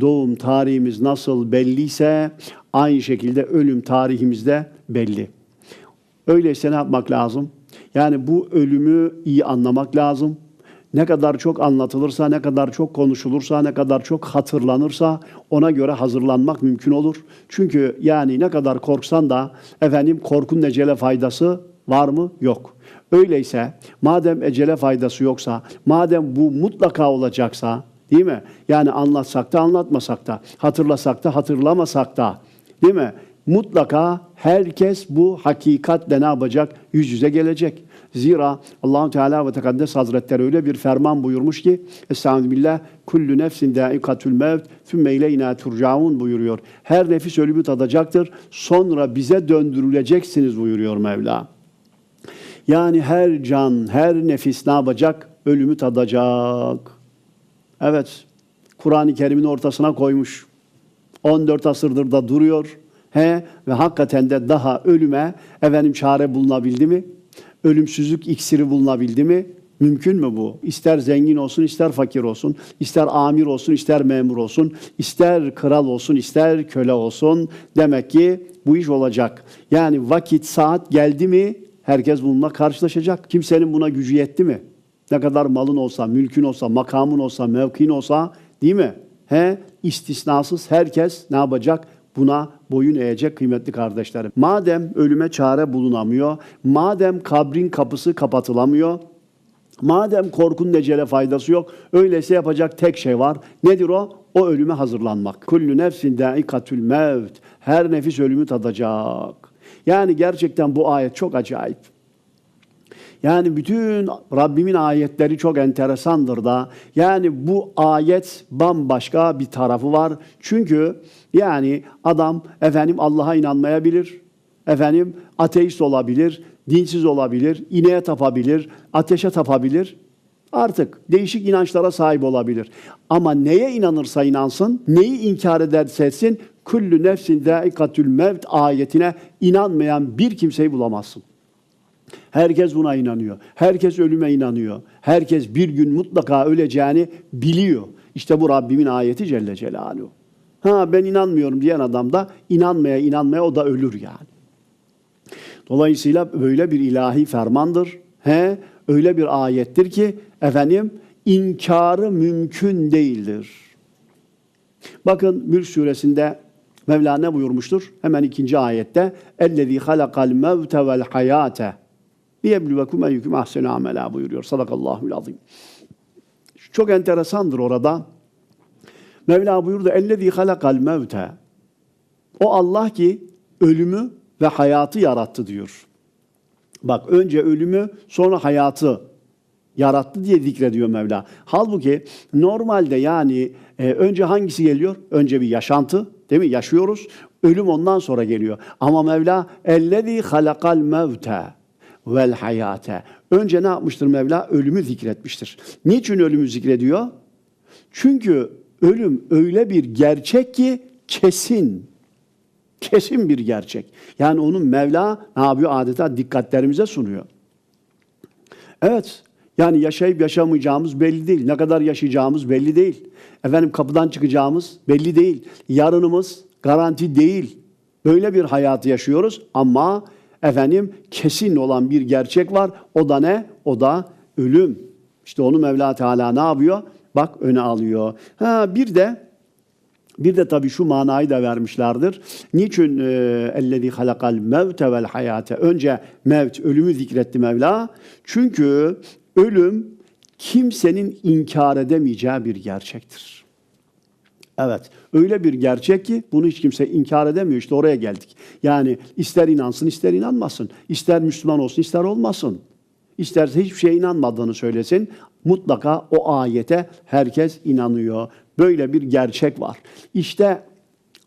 doğum tarihimiz nasıl belliyse aynı şekilde ölüm tarihimiz de belli. Öyleyse ne yapmak lazım? Yani bu ölümü iyi anlamak lazım. Ne kadar çok anlatılırsa, ne kadar çok konuşulursa, ne kadar çok hatırlanırsa ona göre hazırlanmak mümkün olur. Çünkü yani ne kadar korksan da efendim korkun ecele faydası var mı? Yok. Öyleyse madem ecele faydası yoksa, madem bu mutlaka olacaksa, değil mi? Yani anlatsak da anlatmasak da, hatırlasak da hatırlamasak da, değil mi? Mutlaka herkes bu hakikatle ne yapacak? Yüz yüze gelecek. Zira Allahu Teala ve Tekaddes Hazretleri öyle bir ferman buyurmuş ki Estaizu billah kullu nefsin daikatul mevt sümme ileyna turcaun buyuruyor. Her nefis ölümü tadacaktır. Sonra bize döndürüleceksiniz buyuruyor Mevla. Yani her can, her nefis ne yapacak? Ölümü tadacak. Evet. Kur'an-ı Kerim'in ortasına koymuş. 14 asırdır da duruyor. He ve hakikaten de daha ölüme efendim çare bulunabildi mi? Ölümsüzlük iksiri bulunabildi mi? Mümkün mü bu? İster zengin olsun, ister fakir olsun, ister amir olsun, ister memur olsun, ister kral olsun, ister köle olsun. Demek ki bu iş olacak. Yani vakit, saat geldi mi herkes bununla karşılaşacak. Kimsenin buna gücü yetti mi? Ne kadar malın olsa, mülkün olsa, makamın olsa, mevkin olsa değil mi? He, istisnasız herkes ne yapacak? Buna boyun eğecek kıymetli kardeşlerim. Madem ölüme çare bulunamıyor, madem kabrin kapısı kapatılamıyor, madem korkunun ecele faydası yok, öyleyse yapacak tek şey var. Nedir o? O ölüme hazırlanmak. Kullu nefsin daikatül mevt. Her nefis ölümü tadacak. Yani gerçekten bu ayet çok acayip. Yani bütün Rabbimin ayetleri çok enteresandır da. Yani bu ayet bambaşka bir tarafı var. Çünkü yani adam efendim Allah'a inanmayabilir. Efendim ateist olabilir, dinsiz olabilir, ineğe tapabilir, ateşe tapabilir. Artık değişik inançlara sahip olabilir. Ama neye inanırsa inansın, neyi inkar ederse etsin, kullu nefsin daikatül mevt ayetine inanmayan bir kimseyi bulamazsın. Herkes buna inanıyor. Herkes ölüme inanıyor. Herkes bir gün mutlaka öleceğini biliyor. İşte bu Rabbimin ayeti Celle Celaluhu. Ha ben inanmıyorum diyen adam da inanmaya inanmaya o da ölür yani. Dolayısıyla böyle bir ilahi fermandır. He öyle bir ayettir ki efendim inkarı mümkün değildir. Bakın Mülk suresinde Mevla ne buyurmuştur? Hemen ikinci ayette. Ellezî halakal mevte vel لِيَبْلُوَكُمْ اَيُّكُمْ اَحْسَنُ عَمَلًا buyuruyor. Sadakallahul azim. Çok enteresandır orada. Mevla buyurdu اَلَّذ۪ي خَلَقَ الْمَوْتَ O Allah ki ölümü ve hayatı yarattı diyor. Bak önce ölümü sonra hayatı yarattı diye zikrediyor Mevla. Halbuki normalde yani e, önce hangisi geliyor? Önce bir yaşantı değil mi? Yaşıyoruz. Ölüm ondan sonra geliyor. Ama Mevla ellezî halakal mevte vel hayate. Önce ne yapmıştır Mevla? Ölümü zikretmiştir. Niçin ölümü zikrediyor? Çünkü ölüm öyle bir gerçek ki kesin. Kesin bir gerçek. Yani onun Mevla ne yapıyor? Adeta dikkatlerimize sunuyor. Evet, yani yaşayıp yaşamayacağımız belli değil. Ne kadar yaşayacağımız belli değil. Efendim kapıdan çıkacağımız belli değil. Yarınımız garanti değil. Böyle bir hayatı yaşıyoruz ama efendim kesin olan bir gerçek var. O da ne? O da ölüm. İşte onu Mevla Teala ne yapıyor? Bak öne alıyor. Ha bir de bir de tabii şu manayı da vermişlerdir. Niçin ellezî halakal mevte vel hayate? Önce mevt, ölümü zikretti Mevla. Çünkü ölüm kimsenin inkar edemeyeceği bir gerçektir. Evet, öyle bir gerçek ki bunu hiç kimse inkar edemiyor. İşte oraya geldik. Yani ister inansın, ister inanmasın. İster Müslüman olsun, ister olmasın. İsterse hiçbir şeye inanmadığını söylesin. Mutlaka o ayete herkes inanıyor. Böyle bir gerçek var. İşte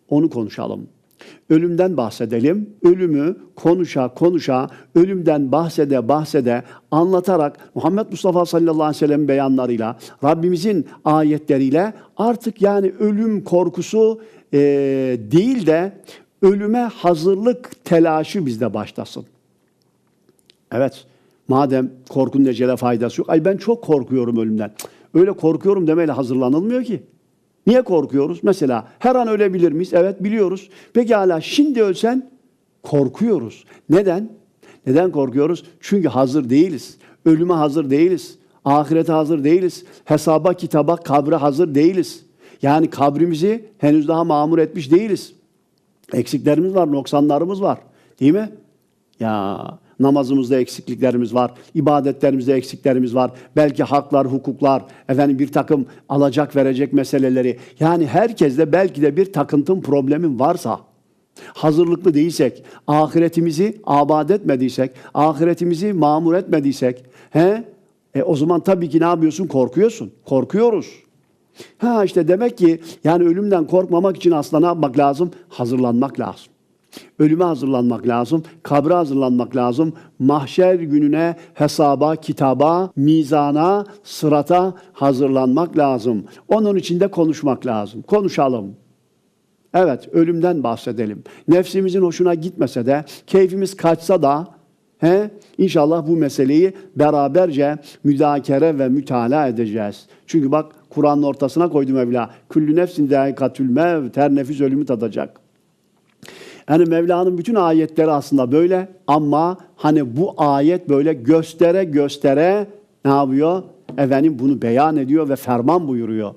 onu konuşalım. Ölümden bahsedelim. Ölümü konuşa konuşa, ölümden bahsede bahsede, anlatarak Muhammed Mustafa sallallahu aleyhi ve sellem beyanlarıyla, Rabbimizin ayetleriyle artık yani ölüm korkusu e, değil de ölüme hazırlık telaşı bizde başlasın. Evet, madem korkunun ecele faydası yok. Ay ben çok korkuyorum ölümden. Öyle korkuyorum demeyle hazırlanılmıyor ki. Niye korkuyoruz? Mesela her an ölebilir miyiz? Evet biliyoruz. Peki hala şimdi ölsen korkuyoruz. Neden? Neden korkuyoruz? Çünkü hazır değiliz. Ölüme hazır değiliz. Ahirete hazır değiliz. Hesaba, kitaba, kabre hazır değiliz. Yani kabrimizi henüz daha mamur etmiş değiliz. Eksiklerimiz var, noksanlarımız var. Değil mi? Ya namazımızda eksikliklerimiz var, ibadetlerimizde eksiklerimiz var. Belki haklar, hukuklar, efendim bir takım alacak verecek meseleleri. Yani herkeste belki de bir takıntın problemin varsa, hazırlıklı değilsek, ahiretimizi abad etmediysek, ahiretimizi mamur etmediysek, he? E o zaman tabii ki ne yapıyorsun? Korkuyorsun. Korkuyoruz. Ha işte demek ki yani ölümden korkmamak için aslında ne yapmak lazım? Hazırlanmak lazım. Ölüme hazırlanmak lazım, kabre hazırlanmak lazım. Mahşer gününe, hesaba, kitaba, mizana, sırata hazırlanmak lazım. Onun için de konuşmak lazım. Konuşalım. Evet, ölümden bahsedelim. Nefsimizin hoşuna gitmese de, keyfimiz kaçsa da, he, inşallah bu meseleyi beraberce müdakere ve mütalaa edeceğiz. Çünkü bak Kur'an'ın ortasına koydu Mevla. Küllü nefsin zâikatül mev, ter nefis ölümü tadacak. Yani Mevla'nın bütün ayetleri aslında böyle ama hani bu ayet böyle göstere göstere ne yapıyor? Efendim bunu beyan ediyor ve ferman buyuruyor.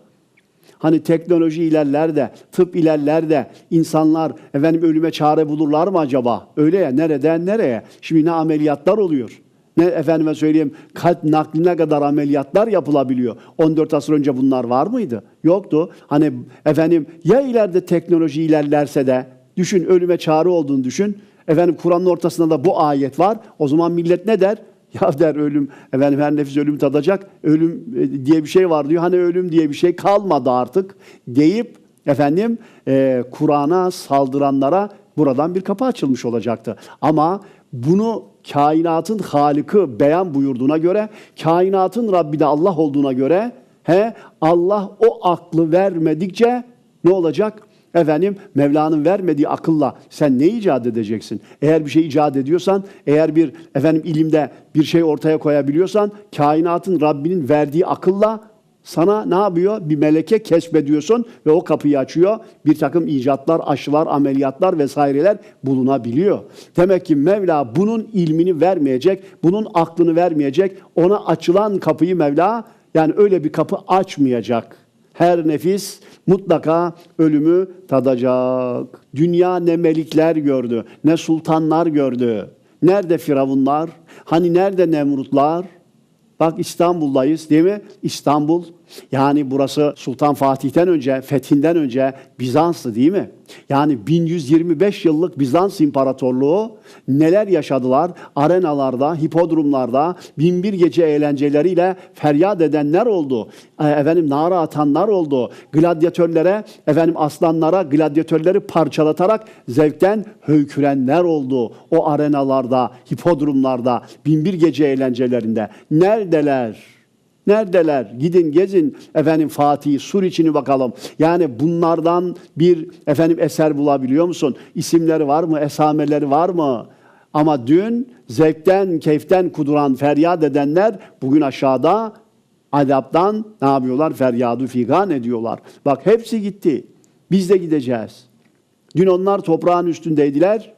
Hani teknoloji ilerler de, tıp ilerler de insanlar efendim ölüme çare bulurlar mı acaba? Öyle ya nereden nereye? Şimdi ne ameliyatlar oluyor? Ne efendime söyleyeyim kalp nakline kadar ameliyatlar yapılabiliyor. 14 asır önce bunlar var mıydı? Yoktu. Hani efendim ya ileride teknoloji ilerlerse de düşün ölüme çare olduğunu düşün. Efendim Kur'an'ın ortasında da bu ayet var. O zaman millet ne der? Ya der ölüm, efendim her nefis ölüm tadacak. Ölüm e, diye bir şey var diyor. Hani ölüm diye bir şey kalmadı artık deyip efendim e, Kur'an'a saldıranlara buradan bir kapı açılmış olacaktı. Ama bunu kainatın Halık'ı beyan buyurduğuna göre, kainatın Rabbi de Allah olduğuna göre, he Allah o aklı vermedikçe ne olacak? Efendim Mevla'nın vermediği akılla sen ne icat edeceksin? Eğer bir şey icat ediyorsan, eğer bir efendim ilimde bir şey ortaya koyabiliyorsan, kainatın Rabbinin verdiği akılla sana ne yapıyor? Bir meleke keşfediyorsun ve o kapıyı açıyor. Bir takım icatlar, aşılar, ameliyatlar vesaireler bulunabiliyor. Demek ki Mevla bunun ilmini vermeyecek, bunun aklını vermeyecek. Ona açılan kapıyı Mevla yani öyle bir kapı açmayacak. Her nefis mutlaka ölümü tadacak. Dünya ne melikler gördü, ne sultanlar gördü. Nerede firavunlar? Hani nerede Nemrutlar? Bak İstanbul'dayız değil mi? İstanbul yani burası Sultan Fatih'ten önce, fethinden önce Bizans'tı değil mi? Yani 1125 yıllık Bizans İmparatorluğu neler yaşadılar? Arenalarda, hipodromlarda, binbir gece eğlenceleriyle feryat edenler oldu. E, Efendim nara atanlar oldu. Gladyatörlere, efendim aslanlara, gladyatörleri parçalatarak zevkten höykürenler oldu. O arenalarda, hipodromlarda, binbir gece eğlencelerinde. Neredeler? Neredeler? Gidin gezin efendim Fatih, Suriçini bakalım. Yani bunlardan bir efendim eser bulabiliyor musun? İsimleri var mı? Esameleri var mı? Ama dün zevkten, keyiften kuduran, feryat edenler bugün aşağıda adaptan ne yapıyorlar? Feryadı figan ediyorlar. Bak hepsi gitti. Biz de gideceğiz. Dün onlar toprağın üstündeydiler.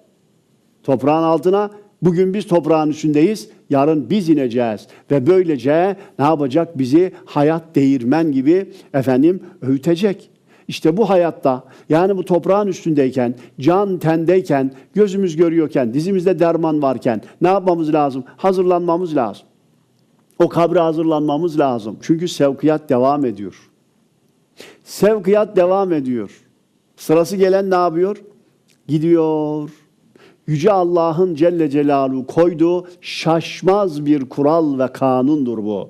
Toprağın altına Bugün biz toprağın üstündeyiz, yarın biz ineceğiz ve böylece ne yapacak? Bizi hayat değirmen gibi efendim öğütecek. İşte bu hayatta yani bu toprağın üstündeyken, can tendeyken, gözümüz görüyorken, dizimizde derman varken ne yapmamız lazım? Hazırlanmamız lazım. O kabre hazırlanmamız lazım. Çünkü sevkiyat devam ediyor. Sevkiyat devam ediyor. Sırası gelen ne yapıyor? Gidiyor. Yüce Allah'ın Celle Celaluhu koyduğu şaşmaz bir kural ve kanundur bu.